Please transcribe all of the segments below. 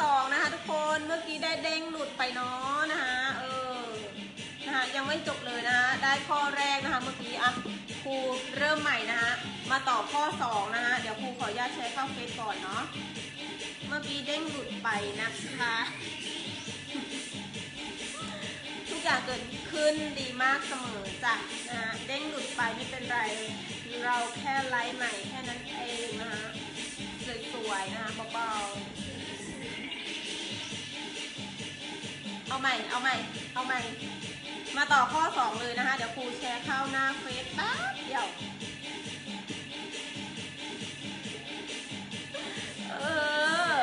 สองนะคะ ทุกคนเมื่อกี้ได้เด้งหลุดไปเนาะนะคะเออนะคะยังไม่จบเลยนะคะได้ข้อแรกนะคะเมื่อกี้อะครูเริ่มใหม่นะคะมาต่อข้อสองนะคะเดี๋ยวครูขออนุญาตแชร์เข้าเฟซก่อนเนาะเมื่อกี้เด้งหลุดไปนะคะทุกอย่างเกิดขึ้นดีมากเสมอจ้ะนะะเด้งหลุดไปไม่เป็นไรเราแค่ไลฟ์ใหม่แค่นั้นเองนะคะสวยๆนะคะเบาๆ เอาใหม่ เอาใหม่ เอาใหม่ มาต่อข้อ 2 เลยนะคะ เดี๋ยวครูแชร์เข้าหน้าเฟซแป๊บเดียว เออ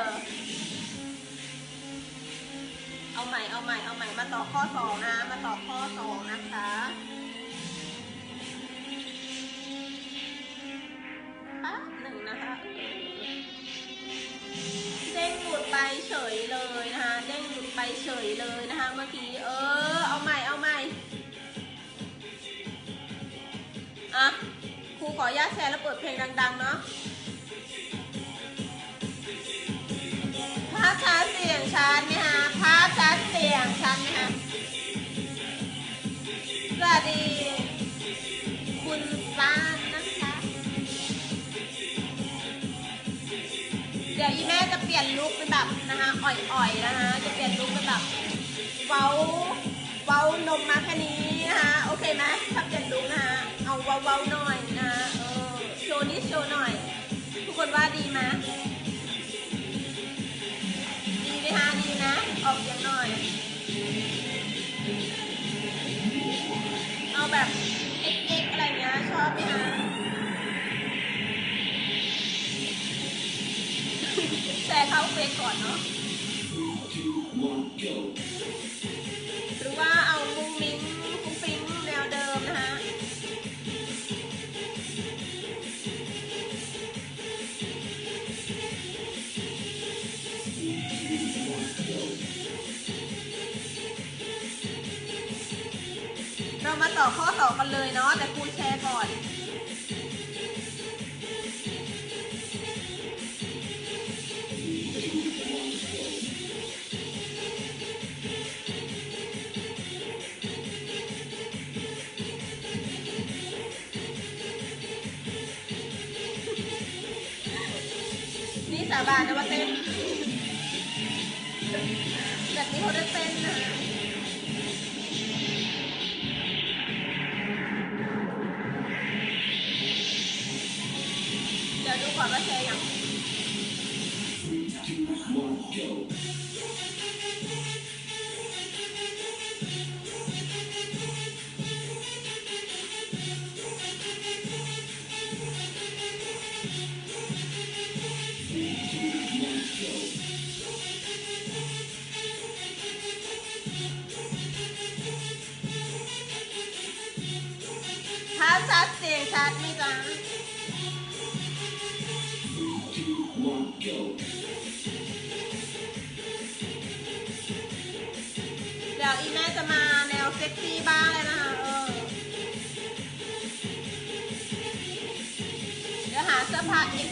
เอาใหม่ เอาใหม่ เอาใหม่ มาต่อข้อ 2 นะ มาต่อข้อ 2 นะคะ เฉยเลยนะคะเมื่อกี้ เออ เอาใหม่ เอาใหม่ อะ ครูขออนุญาตแชร์แล้วเปิดเพลงดัง ๆ เนาะภาพชัดเสียงชัดไหมคะภาพชัดเสียงชัดไหมคะสวัสดี คุณฟ้านนะคะ เดี๋ยวอีแม่จะเปลี่ยนลุค อ่อยๆนะคะจะเปลี่ยนลุคเป็นแบบเว้าเว้านมมาแค่นี้นะคะโอเคไหมถ้าเปลี่ยนลุคนะคะเอาเว้าเว้าหน่อยนะคะเออโชว์นิดโชว์หน่อย ทุกคนว่าดีไหมดีไหมคะดีนะออกเสียงหน่อย เอาแบบเอ็กๆอะไรเงี้ยชอบไหมคะแชร์เข้าเฟซก่อนเนาะ หรือว่าเอามุ้งมิ้งฟุ้งฟิ้งแนวเดิมนะคะเรามาต่อข้อต่อกันเลยเนาะแต่ครูแชร์ก่อน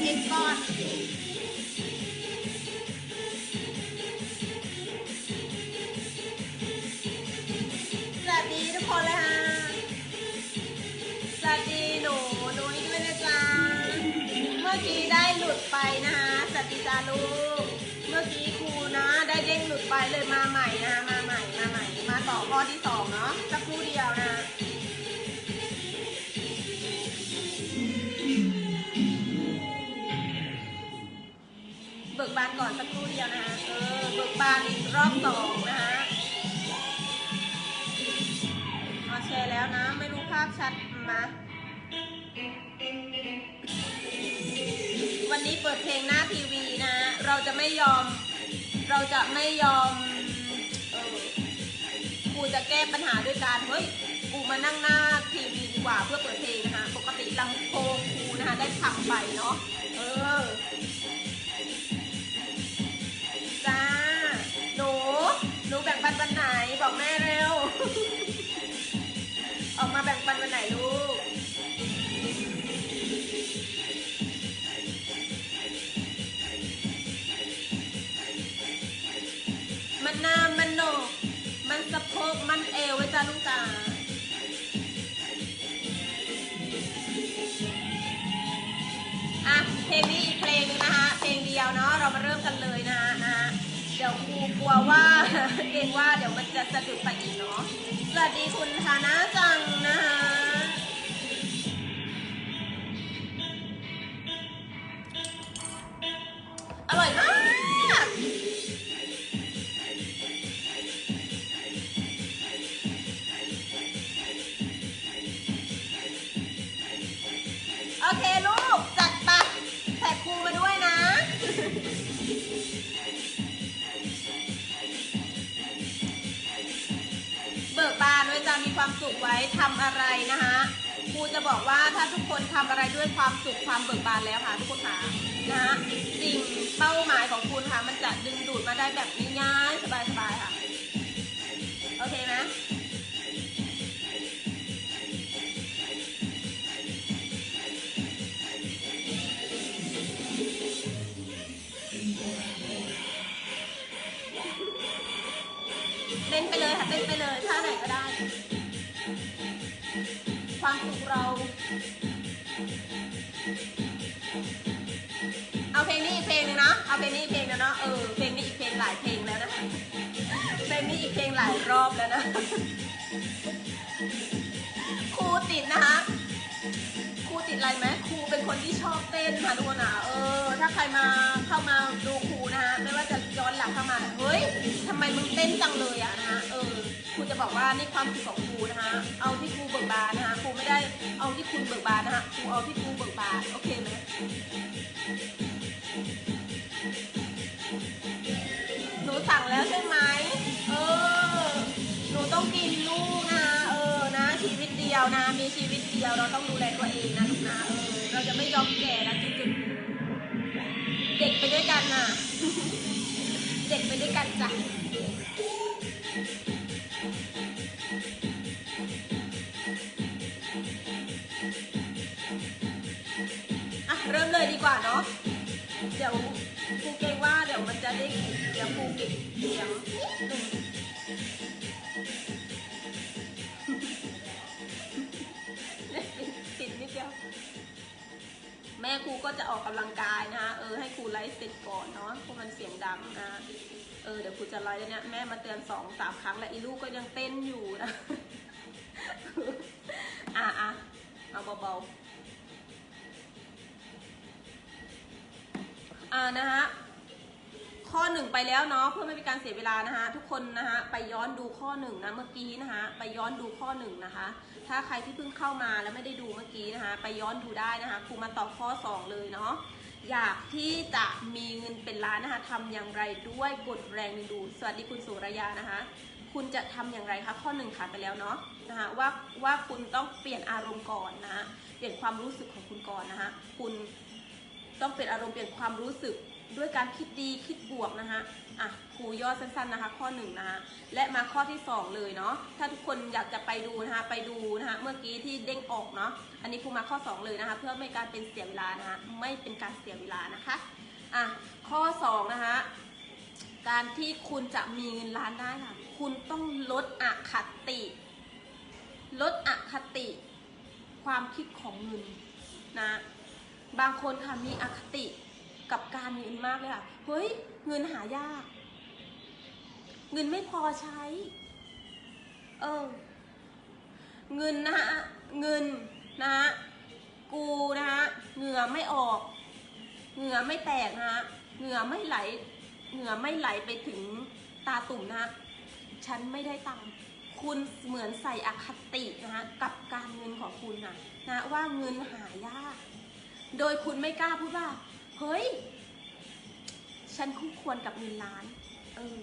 เอ็กก่อนสวัสดีทุกคนเลยค่ะสวัสดีหนูนุ้ยด้วยนะจ๊ะเมื่อกี้ได้หลุดไปนะคะสวัสดีจ้าลูกเมื่อกี้ครูนะ ได้เด้งหลุดไปเลยมาใหม่นะคะมาใหม่มาใหม่ มาต่อข้อที่สองเนาะสักครู่เดียวนะ บิกบานก่อนสักครู่เดียวนะคะเออเบิกบานอีกรอบสองนะคะเอาแชร์แล้วนะ ไม่รู้ภาพชัดมาวันนี้เปิดเพลงหน้าทีวีนะ เราจะไม่ยอม เราจะไม่ยอมเออกูจะแก้ปัญหาด้วยการเฮ้ยกูมานั่งหน้าทีวีดีกว่าเพื่อเปิดเพลงนะคะ ปกติลำโพงกูนะคะได้พังไปเนาะเออ ไหนบอกแม่เร็ว ออกมาแบ่งปันวันไหนลูก มันน้ามันโหนมันสะโพกมันเอวไว้จ้าลูกจ๋าอะเพลงนี้อีกเพลงนึงนะคะ เพลงเดียวเนาะเรามาเริ่มกันเลยนะฮะ เดี๋ยวครูกลัวว่าเกรงว่าเดี๋ยวมันจะสะดุดไปอีกเนาะสวัสดีคุณธานะจังนะคะ เต้นไปเลยค่ะเต้นไปเลยท่าไหนก็ได้ ความสุขเรา เอาเพลงนี้อีกเพลงนึงนะเอาเพลงนี้อีกเพลงนึงเนาะเออเพลงนี้อีกเพลงหลายเพลงแล้วนะเพลงนี้อีกเพลงหลายรอบแล้วนะครูติดนะคะครูติดอะไรไหมครูเป็นคนที่ชอบเต้นค่ะทุกคนอะเออ ถ้าใครมาเข้ามาดูครู ว่าจะย้อนหลังเข้ามาเฮ้ยทำไมมึงเต้นจังเลยอะนะคะเออครูจะบอกว่านี่ความสุขของครูนะคะเอาที่ครูเบิกบานนะคะครูไม่ได้เอาที่คุณเบิกบานนะคะครูเอาที่ครูเบิกบานโอเคไหมหนูสั่งแล้วใช่ไหมเออหนูต้องกินลูกนะเออนะชีวิตเดียวนะ มีชีวิตเดียวเราต้องดูแลตัวเองนะลูกนะเออเราจะไม่ยอมแก่นะจุดๆเด็กไปด้วยกันน่ะ เด็กไปด้วยกันจ้ะอะเริ่มเลยดีกว่าเนาะ เดี๋ยวครูเกรงว่าเดี๋ยวมันจะได้เดี๋ยวครูเก็บเสียงนิดนึงติดนิดเดียว แม่ครูก็จะออกกำลังกายนะคะเออให้ครูไลฟ์เสร็จก่อนเนาะเพราะมันเสียงดังนะเออเดี๋ยวครูจะไลฟ์แล้วเนี่ยแม่มาเตือนสองสามครั้งแล้วอีลูกก็ยังเต้นอยู่นะอะอะเอาเบาๆอ่านะฮะ ข้อหนึ่งไปแล้วเนาะเพื่อไม่เป็นการเสียเวลานะคะทุกคนนะคะไปย้อนดูข้อหนึ่งนะเมื่อกี้นะคะไปย้อนดูข้อหนึ่งนะคะ ถ้าใครที่เพิ่งเข้ามาแล้วไม่ได้ดูเมื่อกี้นะคะ ไปย้อนดูได้นะคะครูมาตอบข้อ 2 เลยเนาะอยากที่จะมีเงินเป็นล้านนะคะทำอย่างไรด้วยกดแรงดึงดูดสวัสดีคุณสุรยานะคะ คุณจะทำอย่างไรคะข้อหนึ่งผ่านไปแล้วเนาะนะคะว่าว่าคุณต้องเปลี่ยนอารมณ์ก่อนนะเปลี่ยนความรู้สึกของคุณก่อนนะคะคุณต้องเปลี่ยนอารมณ์เปลี่ยนความรู้สึก ด้วยการคิดดีคิดบวกนะคะอะครูย่อสั้นๆนะคะ ข้อหนึ่งนะคะและมาข้อที่สองเลยเนาะถ้าทุกคนอยากจะไปดูนะคะไปดูนะคะเมื่อกี้ที่เด้งออกเนาะอันนี้ครูมาข้อสองเลยนะคะ เพื่อไม่การเป็นเสียเวลานะคะไม่เป็นการเสียเวลานะคะอะข้อสองนะคะการที่คุณจะมีเงินล้านได้ค่ะคุณต้องลดอคติ ลดอคติ ความคิดของเงินนะบางคนค่ะมีอคติ กับการเงินมากเลยค่ะ เฮ้ย เงินหายาก เงินไม่พอใช้ เออ เงินนะฮะ เงินนะฮะกูนะฮะ เหงื่อไม่ออก เหงื่อไม่แตกนะฮะ เหงื่อไม่ไหล เหงื่อไม่ไหลไปถึงตาตุ่มนะ ฉันไม่ได้ตังค์คุณเหมือนใส่อคตินะฮะกับการเงินของคุณนะนะว่าเงินหายาก โดยคุณไม่กล้าพูดว่า เฮ้ย ฉันคู่ควรกับเงินล้าน เออ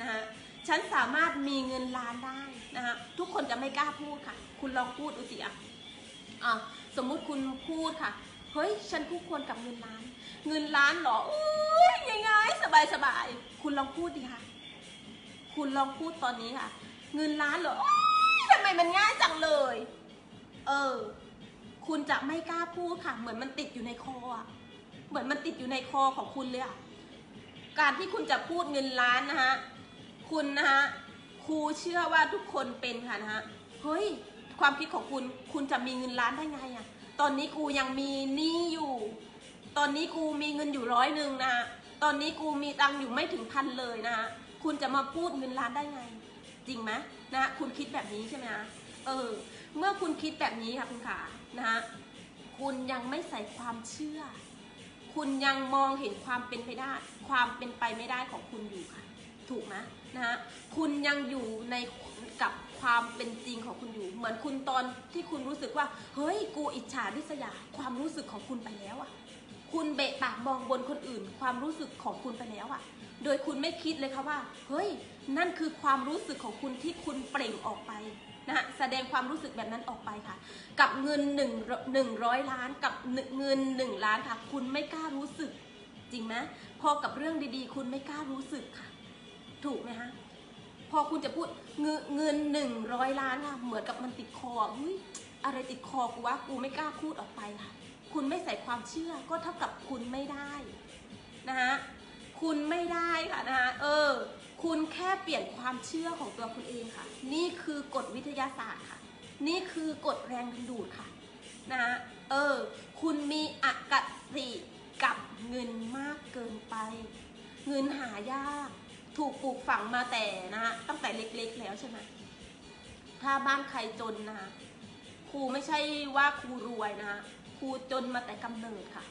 นะฮะ ฉันสามารถมีเงินล้านได้นะฮะ ทุกคนจะไม่กล้าพูดค่ะ คุณลองพูดดูสิอะอะสมมุติคุณพูดค่ะ เฮ้ย ฉันคู่ควรกับเงินล้าน เงินล้านเหรออุ้ยง่ายๆสบายคุณลองพูดดิค่ะ คุณลองพูดตอนนี้ค่ะ เงินล้านเหรออุ๊ยทำไมมันง่ายจังเลย เออ คุณจะไม่กล้าพูดค่ะ เหมือนมันติดอยู่ในคออะเหมือนมันติดอยู่ในคอของคุณเลยอะการที่คุณจะพูดเงินล้านนะฮะคุณนะฮะครูเชื่อว่าทุกคนเป็นค่ะนะฮะ เฮ้ย ความคิดของคุณ คุณจะมีเงินล้านได้ไงอะตอนนี้ครูยังมีหนี้อยู่ ตอนนี้กูมีเงินอยู่ร้อยหนึ่งนะฮะตอนนี้กูมีตังค์อยู่ไม่ถึงพันเลยนะฮะ คุณจะมาพูดเงินล้านได้ไง จริงไหมนะฮะคุณคิดแบบนี้ใช่ไหมฮะเออ เมื่อคุณคิดแบบนี้ค่ะคุณขา นะฮะคุณยังไม่ใส่ความเชื่อ คุณยังมองเห็นความเป็นไปได้ ความเป็นไปไม่ได้ของคุณอยู่ค่ะ ถูกไหมนะฮะคุณยังอยู่ในกับความเป็นจริงของคุณอยู่ เหมือนคุณตอนที่คุณรู้สึกว่า เฮ้ย กูอิจฉาริษยา ความรู้สึกของคุณไปแล้วอะคุณเบะปากมองบนคนอื่น ความรู้สึกของคุณไปแล้วอะโดยคุณไม่คิดเลยค่ะว่า เฮ้ย นั่นคือความรู้สึกของคุณที่คุณเปล่งออกไป นะแสดงความรู้สึกแบบนั้นออกไปค่ะ กับเงินหนึ่งหนึ่งร้อยล้านกับเงินหนึ่งล้านค่ะ คุณไม่กล้ารู้สึกจริงไหมพอกับเรื่องดีๆ คุณไม่กล้ารู้สึกค่ะ ถูกไหมคะพอคุณจะพูดเงินหนึ่งร้อยล้านค่ะ เหมือนกับมันติดคอเฮ้ยอะไรติดคอกูวะกูไม่กล้าพูดออกไปค่ะ คุณไม่ใส่ความเชื่อก็เท่ากับคุณไม่ได้นะคะคุณไม่ได้ค่ะนะคะเออ คุณแค่เปลี่ยนความเชื่อของตัวคุณเองค่ะ นี่คือกฎวิทยาศาสตร์ค่ะ นี่คือกฎแรงดึงดูดค่ะนะคะเออ คุณมีอคติกับเงินมากเกินไป เงินหายาก ถูกปลูกฝังมาแต่นะฮะตั้งแต่เล็กๆแล้วใช่ไหมถ้าบ้านใครจนนะฮะครูไม่ใช่ว่าครูรวยนะฮะครูจนมาแต่กำเนิดค่ะ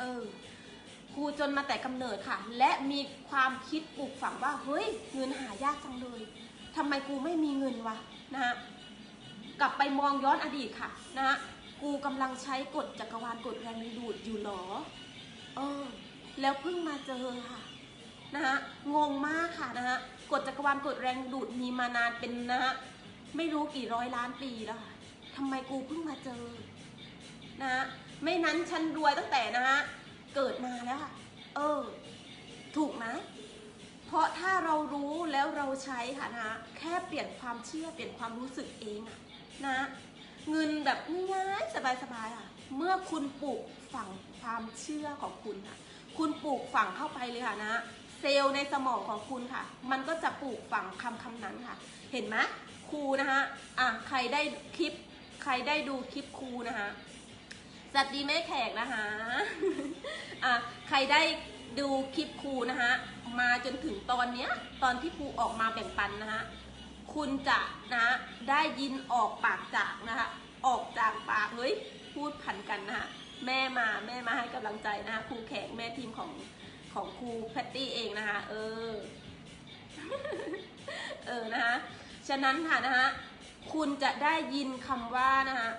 เออ ครูจนมาแต่กำเนิดค่ะ และมีความคิดปลูกฝังว่าเฮ้ยเงินหายากจังเลยทำไมกูไม่มีเงินวะนะฮะกลับไปมองย้อนอดีตค่ะนะฮะกูกำลังใช้กฎจักรวาลกฎแรงดึงดูดอยู่หรอเออแล้วเพิ่งมาเจอค่ะนะฮะงงมากค่ะนะฮะกฎจักรวาลกฎแรงดูดมีมานานเป็นนะฮะไม่รู้กี่ร้อยล้านปีแล้วค่ะทำไมกูเพิ่งมาเจอนะฮะไม่นั้นฉันรวยตั้งแต่นะฮะ เกิดมาแล้วค่ะ เออ ถูกไหมเพราะถ้าเรารู้แล้วเราใช้ค่ะนะ แค่เปลี่ยนความเชื่อเปลี่ยนความรู้สึกเองอะนะ เงินแบบง่ายๆสบายๆอะ เมื่อคุณปลูกฝังความเชื่อของคุณค่ะ คุณปลูกฝังเข้าไปเลยค่ะนะ เซลล์ในสมองของคุณค่ะ มันก็จะปลูกฝังคำคำนั้นค่ะ เห็นไหมครูนะคะอะใครได้คลิป ใครได้ดูคลิปครูนะคะ สวัสดีแม่แขกนะคะอะใครได้ดูคลิปครูนะคะมาจนถึงตอนเนี้ยตอนที่ครูออกมาแบ่งปันนะคะคุณจะนะได้ยินออกปากจากนะคะออกจากปากเฮ้ยพูดผันกันนะคะแม่มาแม่มาให้กำลังใจนะคะครูแขกแม่ทีมของของครูแพตตี้เองนะคะเออเออนะคะฉะนั้นค่ะนะคะ คุณจะได้ยินคำว่านะคะ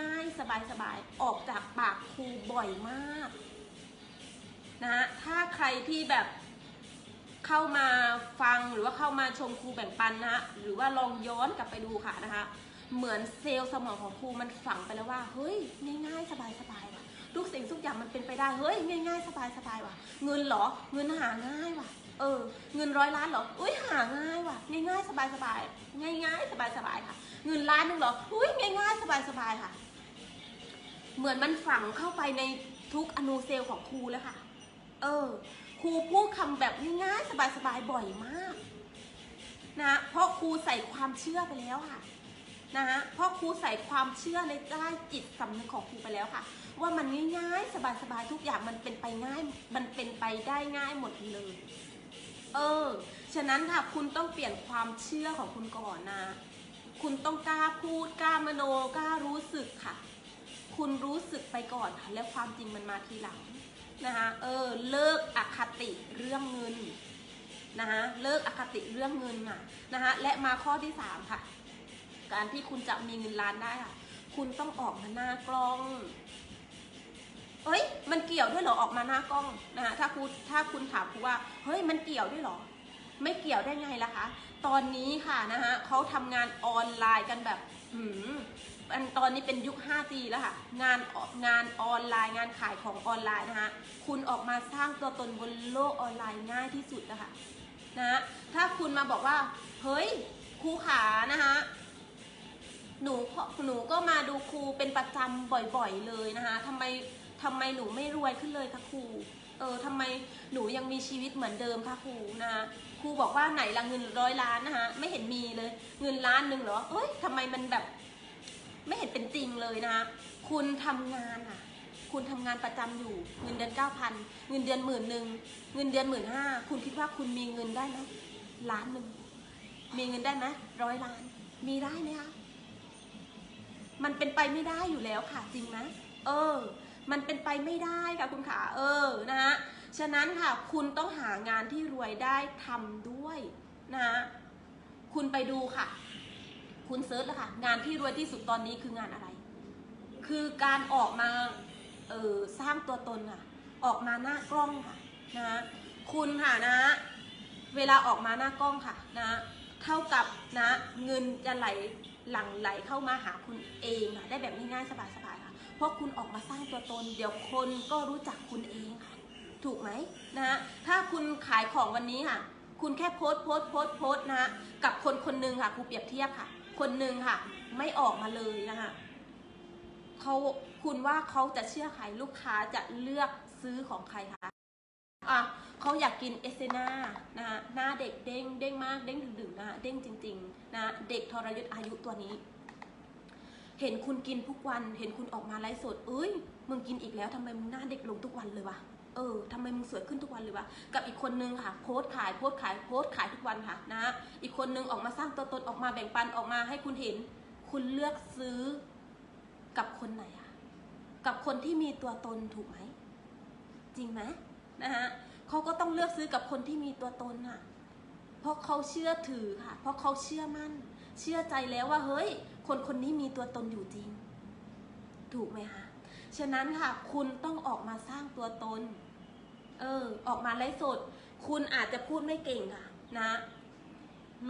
ง่ายๆ สบายๆ ออกจากปากครูบ่อยมากนะฮะถ้าใครที่แบบเข้ามาฟังหรือว่าเข้ามาชมครูแบ่งปันนะฮะหรือว่าลองย้อนกลับไปดูค่ะนะคะเหมือนเซลล์สมองของครูมันฝังไปแล้วว่าเฮ้ยง่ายๆ สบายๆว่ะทุกสิ่งทุกอย่างมันเป็นไปได้เฮ้ยง่ายๆ สบายๆว่ะ เงินเหรอเงินหาง่ายว่ะ เออเงินร้อยล้านเหรอ อุ้ยหาง่ายว่ะง่ายๆสบายๆง่ายๆสบายๆค่ะ เงินล้านหนึ่งเหรอ อุ้ยง่ายๆสบายๆค่ะ เหมือนมันฝังเข้าไปในทุกอนูเซลล์ของครูแล้วค่ะ เออ ครูพูดคำแบบง่ายๆสบายๆบ่อยมากนะเพราะครูใส่ความเชื่อไปแล้วค่ะนะฮะเพราะครูใส่ความเชื่อในใต้จิตสำนึกของครูไปแล้วค่ะ ว่ามันง่ายๆ สบายๆทุกอย่างมันเป็นไปง่าย มันเป็นไปได้ง่ายหมดเลย เออ ฉะนั้นค่ะคุณต้องเปลี่ยนความเชื่อของคุณก่อนนะ คุณต้องกล้าพูดกล้ามโนกล้ารู้สึกค่ะ คุณรู้สึกไปก่อนค่ะแล้วความจริงมันมาทีหลังนะคะเออเลิกอคติเรื่องเงินนะคะเลิกอคติเรื่องเงินอะนะคะและมาข้อที่สามค่ะ การที่คุณจะมีเงินล้านได้ค่ะ คุณต้องออกมาหน้ากล้อง เฮ้ย มันเกี่ยวด้วยเหรอออกมาหน้ากล้องนะคะถ้าคุณถ้าคุณถามครูว่า เฮ้ย มันเกี่ยวด้วยเหรอ ไม่เกี่ยวได้ไงล่ะคะ ตอนนี้ค่ะนะคะเขาทำงานออนไลน์กันแบบหืมอันตอนนี้เป็นยุค 5G แล้วค่ะ งานงานออนไลน์งานขายของออนไลน์นะคะคุณออกมาสร้างตัวตนบนโลกออนไลน์ง่ายที่สุดนะคะนะถ้าคุณมาบอกว่า เฮ้ย ครูขานะคะหนูหนูก็มาดูครูเป็นประจำบ่อยๆเลยนะคะทำไม ทำไมหนูไม่รวยขึ้นเลยคะครูเออทำไมหนูยังมีชีวิตเหมือนเดิมคะครูนะครูบอกว่าไหนละเงินร้อยล้านนะคะไม่เห็นมีเลยเงินล้านหนึ่งเหรอเอ้ยทำไมมันแบบ ไม่เห็นเป็นจริงเลยนะคะคุณทำงานอะ คุณทำงานประจำอยู่เงินเดือนเก้าพันเงินเดือนหมื่นหนึ่งเงินเดือนหมื่นห้าคุณคิดว่าคุณมีเงินได้ไหมล้านหนึ่งมีเงินได้ไหมร้อยล้าน มีได้ไหมคะมันเป็นไปไม่ได้อยู่แล้วค่ะจริงไหมเออ มันเป็นไปไม่ได้ค่ะคุณขาเออนะฮะฉะนั้นค่ะคุณต้องหางานที่รวยได้ทำด้วยนะฮะคุณไปดูค่ะ คุณเซิร์ชเลยค่ะ งานที่รวยที่สุดตอนนี้คืองานอะไร คือการออกมาเออสร้างตัวตนค่ะ ออกมาหน้ากล้องค่ะนะคุณค่ะนะ เวลาออกมาหน้ากล้องค่ะนะ เท่ากับนะเงินจะไหลหลั่งไหลเข้ามาหาคุณเองค่ะ ได้แบบง่ายๆสบายๆ เพราะคุณออกมาสร้างตัวตน เดี๋ยวคนก็รู้จักคุณเองค่ะ ถูกไหมนะถ้าคุณขายของวันนี้ค่ะ คุณแค่โพสโพสโพสโพสนะกับคนคนหนึ่งค่ะครูเปรียบเทียบค่ะ คนหนึ่งค่ะ ไม่ออกมาเลยนะคะเขาคุณว่าเขาจะเชื่อใครลูกค้าจะเลือกซื้อของใครคะอะเขาอยากกินเอสเซนานะฮะหน้าเด็กเด้งเด้งมากเด้งดึงๆนะฮะเด้งจริง ๆ นะเด็กทรยศอายุตัวนี้ เห็นคุณกินทุกวัน เห็นคุณออกมาไลฟ์สดเอ้ย มึงกินอีกแล้วทำไมมึงหน้าเด็กลงทุกวันเลยวะ เออทำไมมึงสวยขึ้นทุกวันเลยวะ กับอีกคนนึงค่ะ โพสขายโพสขายโพสขายทุกวันค่ะนะ อีกคนนึงออกมาสร้างตัวตนออกมาแบ่งปันออกมาให้คุณเห็น คุณเลือกซื้อกับคนไหนอะกับคนที่มีตัวตนถูกไหม จริงไหมนะฮะเขาก็ต้องเลือกซื้อกับคนที่มีตัวตนอะเพราะเขาเชื่อถือค่ะ เพราะเขาเชื่อมั่น เชื่อใจแล้วว่าเฮ้ย คนคนนี้มีตัวตนอยู่จริง ถูกไหมคะฉะนั้นค่ะ คุณต้องออกมาสร้างตัวตน เออ ออกมาไลฟ์สด คุณอาจจะพูดไม่เก่งค่ะ นะ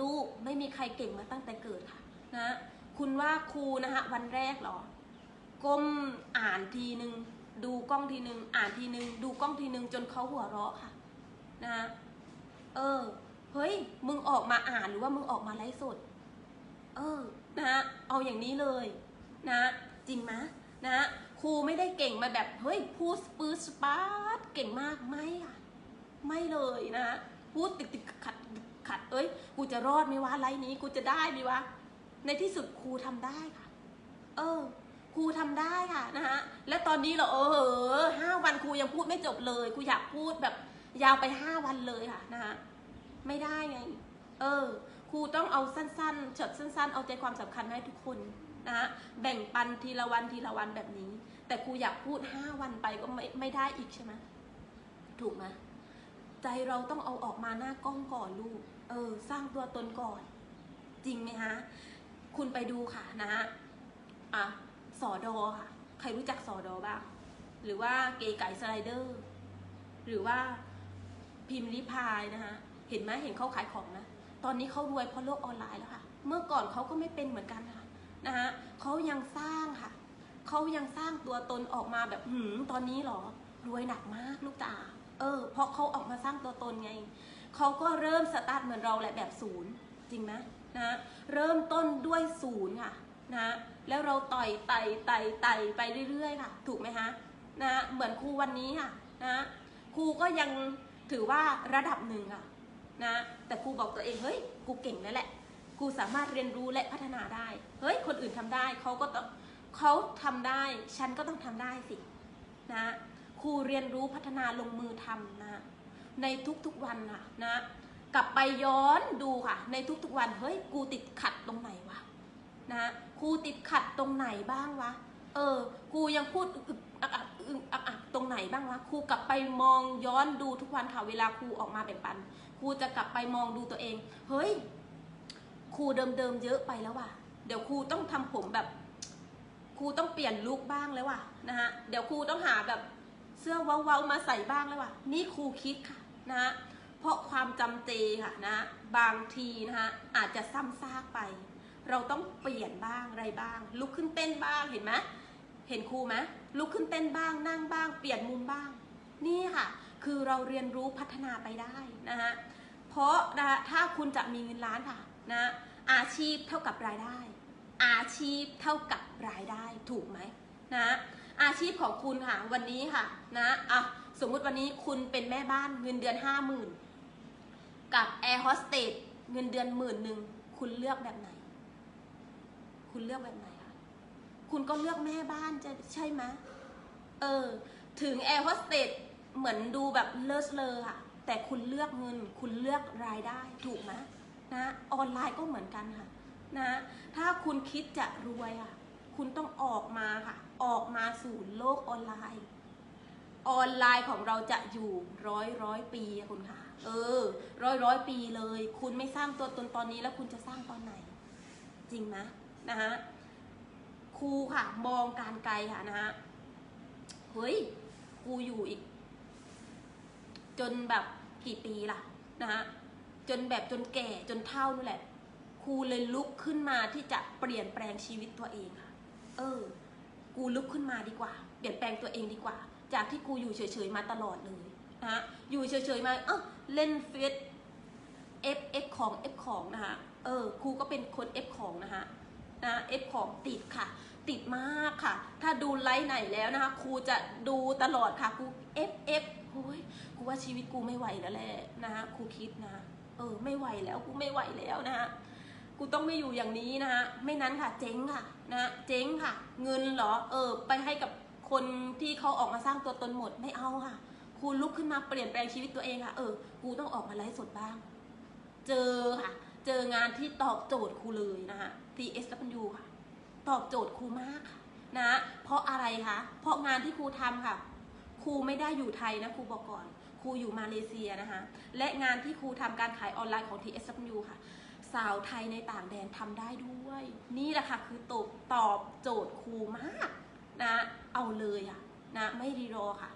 ลูกไม่มีใครเก่งมาตั้งแต่เกิดค่ะ นะ คุณว่าครูนะคะวันแรกเหรอก้มอ่านทีหนึ่งดูกล้องทีหนึ่งอ่านทีหนึ่งดูกล้องทีหนึ่งจนเขาหัวเราะค่ะ นะ เออ เฮ้ย มึงออกมาอ่านหรือว่ามึงออกมาไลฟ์สด เออ นะเอาอย่างนี้เลยนะ จริงไหมนะครูไม่ได้เก่งมาแบบเฮ้ยพูดสปืดสปาร์ตเก่งมากไม่ค่ะไม่เลยนะพูดติดติดขัดขัดขัดเอ้ยกูจะรอดไหมวะไลน์นี้กูจะได้ไหมวะในที่สุดครูทำได้ค่ะ เออครูทำได้ค่ะนะฮะและตอนนี้เราเออห้าวันครูยังพูดไม่จบเลยครูอยากพูดแบบยาวไปห้าวันเลยค่ะนะฮะไม่ได้ไง เออ ครูต้องเอาสั้นๆช็อตสั้น ๆ เอาใจความสำคัญให้ทุกคนนะฮะแบ่งปันทีละวันทีละวันแบบนี้ แต่ครูอยากพูดห้าวันไปก็ไม่ไม่ได้อีกใช่ไหมถูกไหมใจเราต้องเอาออกมาหน้ากล้องก่อนลูก เออ สร้างตัวตนก่อน จริงไหมฮะ คุณไปดูค่ะนะฮะอะสอดอค่ะ ใครรู้จักสอดอบ้าง หรือว่าเกไก่สไลเดอร์ หรือว่าพิมพ์ริพายนะคะเห็นไหมเห็นเขาขายของนะ ตอนนี้เขารวยเพราะโลกออนไลน์แล้วค่ะ เมื่อก่อนเขาก็ไม่เป็นเหมือนกันค่ะนะคะเขายังสร้างค่ะเขายังสร้างตัวตนออกมาแบบหืมตอนนี้หรอรวยหนักมากลูกจ๋าเออเพราะเขาออกมาสร้างตัวตนไงเขาก็เริ่มสตาร์ทเหมือนเราแหละแบบศูนย์จริงไหมนะเริ่มต้นด้วยศูนย์ค่ะนะแล้วเราต่อยไต่ไต่ไต่ไปเรื่อยๆค่ะ ถูกไหมฮะนะเหมือนครูวันนี้ค่ะนะครูก็ยังถือว่าระดับหนึ่งค่ะ นะแต่ครูบอกตัวเองเฮ้ยกูเก่งแล้วแหละกูสามารถเรียนรู้และพัฒนาได้ เฮ้ย คนอื่นทำได้เขาก็ต้องเขาทำได้ ฉันก็ต้องทำได้สิ นะ ครูเรียนรู้พัฒนาลงมือทำนะ ในทุกๆวันค่ะนะ กลับไปย้อนดูค่ะ ในทุกๆวัน เฮ้ย กูติดขัดตรงไหนวะ นะ ครูติดขัดตรงไหนบ้างวะ เออครูยังพูดอึกอักอักอึกอักอักตรงไหนบ้างวะ ครูกลับไปมองย้อนดูทุกวันค่ะ เวลาครูออกมาแบ่งปัน ครูจะกลับไปมองดูตัวเอง เฮ้ยครูเดิมๆเยอะไปแล้วว่ะ เดี๋ยวครูต้องทำผมแบบครูต้องเปลี่ยนลุคบ้างแล้วว่ะนะฮะเดี๋ยวครูต้องหาแบบเสื้อเว้าๆมาใส่บ้างแล้วว่ะ นี่ครูคิดค่ะนะฮะเพราะความจำเจค่ะนะบางทีนะคะอาจจะซ้ำซากไป เราต้องเปลี่ยนบ้างอะไรบ้าง ลุกขึ้นเต้นบ้างเห็นไหมเห็นครูไหมลุกขึ้นเต้นบ้างนั่งบ้าง เปลี่ยนมุมบ้าง นี่ค่ะ คือเราเรียนรู้พัฒนาไปได้นะฮะเพราะนะถ้าคุณจะมีเงินล้านค่ะนะอาชีพเท่ากับรายได้ อาชีพเท่ากับรายได้ถูกไหมนะอาชีพของคุณค่ะวันนี้ค่ะนะอะสมมุติวันนี้คุณเป็นแม่บ้านเงินเดือนห้าหมื่นกับแอร์โฮสเตสเงินเดือนหมื่นหนึ่งคุณเลือกแบบไหน คุณเลือกแบบไหนคะคุณก็เลือกแม่บ้านจะใช่ไหมเออถึงแอร์โฮสเตส เหมือนดูแบบเลิศเลอค่ะ แต่คุณเลือกเงิน คุณเลือกรายได้ถูกไหมนะออนไลน์ก็เหมือนกันค่ะนะถ้าคุณคิดจะรวยอะ คุณต้องออกมาค่ะ ออกมาสู่โลกออนไลน์ ออนไลน์ของเราจะอยู่ร้อยร้อยปีคุณค่ะ เออ ร้อยร้อยปีเลย คุณไม่สร้างตัวตนตอนนี้แล้วคุณจะสร้างตอนไหน จริงไหมนะฮะครูค่ะ มองการไกลค่ะนะฮะเฮ้ยกูอยู่อีก จนแบบกี่ปีล่ะนะฮะจนแบบจนแก่จนเท่านั่นแหละ ครูเลยลุกขึ้นมาที่จะเปลี่ยนแปลงชีวิตตัวเองค่ะ เออ กูลุกขึ้นมาดีกว่า เปลี่ยนแปลงตัวเองดีกว่า จากที่กูอยู่เฉยๆมาตลอดเลยนะฮะอยู่เฉยๆมาเออเล่นเฟซ F F ของ F ของนะคะเออครูก็เป็นคน F ของนะคะนะ F ของติดค่ะ ติดมากค่ะ ถ้าดูไลฟ์ไหนแล้วนะคะครูจะดูตลอดค่ะครู F F โอ้ย กูว่าชีวิตกูไม่ไหวแล้วแหละนะคะครูคิดนะเออ ไม่ไหวแล้วกูไม่ไหวแล้วนะคะกูต้องไม่อยู่อย่างนี้นะฮะไม่นั้นค่ะ เจ๊งค่ะนะเจ๊งค่ะ เงินเหรอ เออ ไปให้กับคนที่เขาออกมาสร้างตัวตนหมดไม่เอาค่ะครูลุกขึ้นมาเปลี่ยนแปลงชีวิตตัวเองค่ะ เออ กูต้องออกมาไลฟ์สดบ้าง เจอค่ะ เจองานที่ตอบโจทย์ครูเลยนะคะ TSW ค่ะ ตอบโจทย์ครูมากค่ะนะ เพราะอะไรคะ เพราะงานที่ครูทำค่ะ ครูไม่ได้อยู่ไทยนะครูบอกก่อน ครูอยู่มาเลเซียนะคะ และงานที่ครูทำการขายออนไลน์ของ TSW ค่ะ สาวไทยในต่างแดนทำได้ด้วย นี่แหละค่ะคือตอบตอบโจทย์ครูมากนะเอาเลยอะนะไม่รีรอค่ะ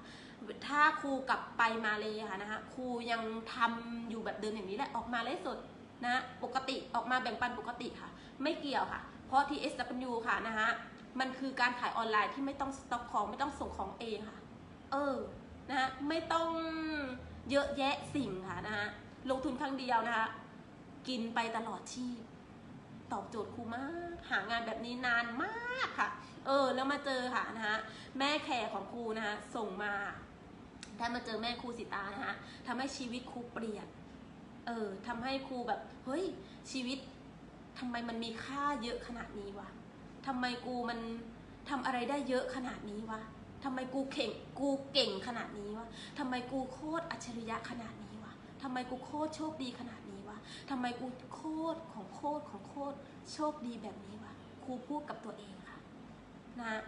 ถ้าครูกลับไปมาเลยค่ะนะคะครูยังทำอยู่แบบเดิมอย่างนี้แหละออกมาไลฟ์สดนะปกติออกมาแบ่งปันปกติค่ะ ไม่เกี่ยวค่ะ เพราะ TSW ค่ะนะคะมันคือการขายออนไลน์ที่ไม่ต้องสต็อกของไม่ต้องส่งของเองค่ะ เออ นะฮะไม่ต้องเยอะแยะสิ่งค่ะนะฮะลงทุนครั้งเดียวนะคะ กินไปตลอดชีพ ตอบโจทย์ครูมาก หางานแบบนี้นานมากค่ะ เออ แล้วมาเจอค่ะนะฮะแม่แขกของครูนะคะส่งมาได้มาเจอแม่ครูสิตานะคะทำให้ชีวิตครูเปลี่ยน เออทำให้ครูแบบเฮ้ยชีวิตทำไมมันมีค่าเยอะขนาดนี้วะทำไมกูมันทำอะไรได้เยอะขนาดนี้วะ ทำไมกูเข่งกูเก่งขนาดนี้วะทำไมกูโคตรอัจฉริยะขนาดนี้วะทำไมกูโคตรโชคดีขนาดนี้วะทำไมกูโคตรของโคตรของโคตรโชคดีแบบนี้วะครูพูดกับตัวเองค่ะนะ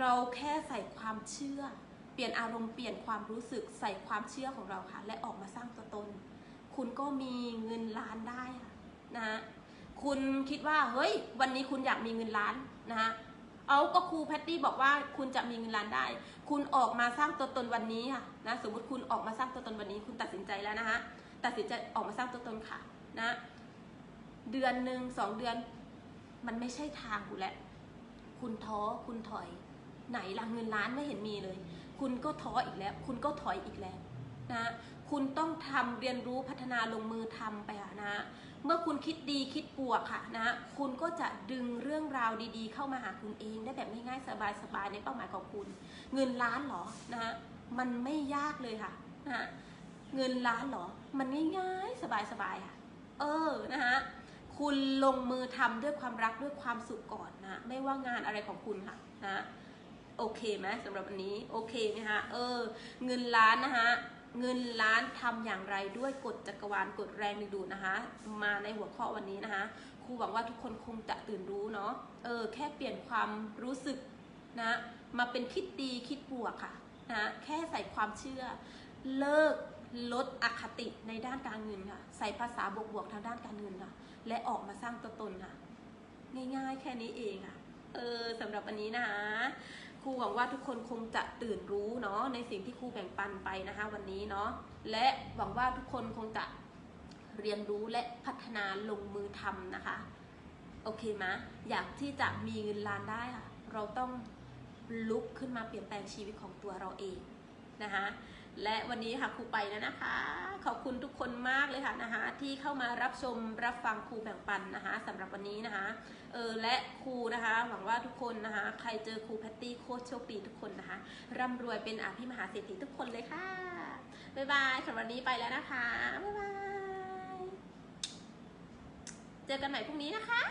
เราแค่ใส่ความเชื่อ เปลี่ยนอารมณ์เปลี่ยนความรู้สึกใส่ความเชื่อของเราค่ะ และออกมาสร้างตัวตน คุณก็มีเงินล้านได้ค่ะนะคุณคิดว่าเฮ้ย วันนี้คุณอยากมีเงินล้านนะฮะ เอาก็ครูแพตตี้บอกว่าคุณจะมีเงินล้านได้ คุณออกมาสร้างตัวตนวันนี้ค่ะนะสมมติคุณออกมาสร้างตัวตนวันนี้ คุณตัดสินใจแล้วนะฮะตัดสินใจออกมาสร้างตัวตนค่ะนะเดือนหนึ่งสองเดือน มันไม่ใช่ทางคุณแล้วคุณท้อคุณถอย ไหนละเงินล้านไม่เห็นมีเลย คุณก็ท้ออีกแล้ว คุณก็ถอยอีกแล้วนะคุณต้องทำเรียนรู้พัฒนาลงมือทำไปะนะ เมื่อคุณคิดดีคิดบวกค่ะนะคุณก็จะดึงเรื่องราวดีๆ เข้ามาหาคุณเองได้แบบง่ายๆสบายๆในเป้าหมายของคุณ เงินล้านหรอนะมันไม่ยากเลยค่ะนะเงินล้านหรอ มันง่ายๆสบายๆค่ะ เออนะฮะคุณลงมือทำด้วยความรักด้วยความสุขก่อนนะไม่ว่างานอะไรของคุณค่ะนะโอเคไหมสำหรับวันนี้โอเคไหมฮะเออ เงินล้านนะคะ เงินล้านทำอย่างไรด้วยกฎจักรวาลกฎแรงดึงดูดนะคะ มาในหัวข้อวันนี้นะคะครูหวังว่าทุกคนคงจะตื่นรู้เนาะเออแค่เปลี่ยนความรู้สึกนะมาเป็นคิดดีคิดบวกค่ะนะแค่ใส่ความเชื่อ เลิกลดอคติในด้านการเงินค่ะ ใส่ภาษาบวกๆทางด้านการเงินค่ะ และออกมาสร้างตัวตนค่ะ ง่ายๆแค่นี้เองค่ะ เออสำหรับวันนี้นะคะ ครูหวังว่าทุกคนคงจะตื่นรู้เนาะในสิ่งที่ครูแบ่งปันไปนะคะวันนี้เนาะและหวังว่าทุกคนคงจะเรียนรู้และพัฒนาลงมือทำนะคะ โอเคไหมอยากที่จะมีเงินล้านได้ค่ะ เราต้องลุกขึ้นมาเปลี่ยนแปลงชีวิตของตัวเราเองนะคะ และวันนี้ค่ะครูไปแล้วนะคะ ขอบคุณทุกคนมากเลยค่ะนะคะ ที่เข้ามารับชมรับฟังครูแบ่งปันนะคะสำหรับวันนี้นะคะเออและครูนะคะ หวังว่าทุกคนนะคะ ใครเจอครูแพตตี้โคตรโชคดีทุกคนนะคะ ร่ำรวยเป็นอาภิมหาเศรษฐีทุกคนเลยค่ะบ๊ายบายสำหรับวันนี้ไปแล้วนะคะบ๊ายบายเจอกันใหม่พรุ่งนี้นะคะ